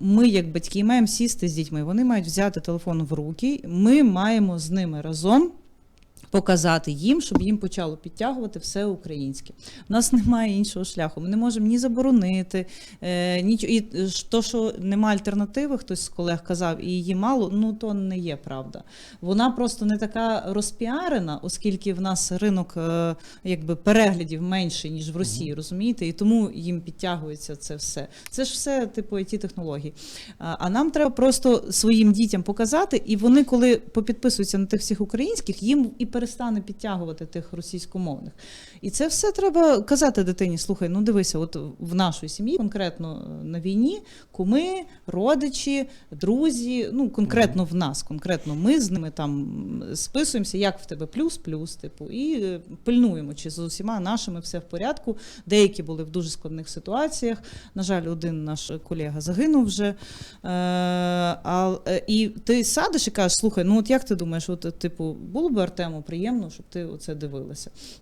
ми, як батьки, маємо сісти з дітьми. Вони мають взяти телефон в руки. Ми маємо з ними разом. Показати їм, щоб їм почало підтягувати все українське. У нас немає іншого шляху. Ми не можемо ні заборонити, е, ні і е, то, що немає альтернативи, хтось з колег казав, і її мало, ну то не є правда. Вона просто не така розпіарена, оскільки в нас ринок е, якби переглядів менший, ніж в Росії, розумієте? І тому їм підтягується це все. Це ж все типу it технології. А, а нам треба просто своїм дітям показати, і вони, коли попідписуються на тих всіх українських, їм і перестане підтягувати тих російськомовних. І це все треба казати дитині. Слухай, ну дивися, от в нашій сім'ї, конкретно е, на війні, куми, родичі, друзі, ну конкретно в нас, конкретно ми з ними там списуємося, як в тебе плюс-плюс, типу, і е, пильнуємо, чи з усіма нашими все в порядку. Деякі були в дуже складних ситуаціях. На жаль, один наш колега загинув вже. Е, а, і ти садиш і кажеш, слухай, ну от як ти думаєш, от, типу, було б Артему приємно, щоб ти оце дивилася?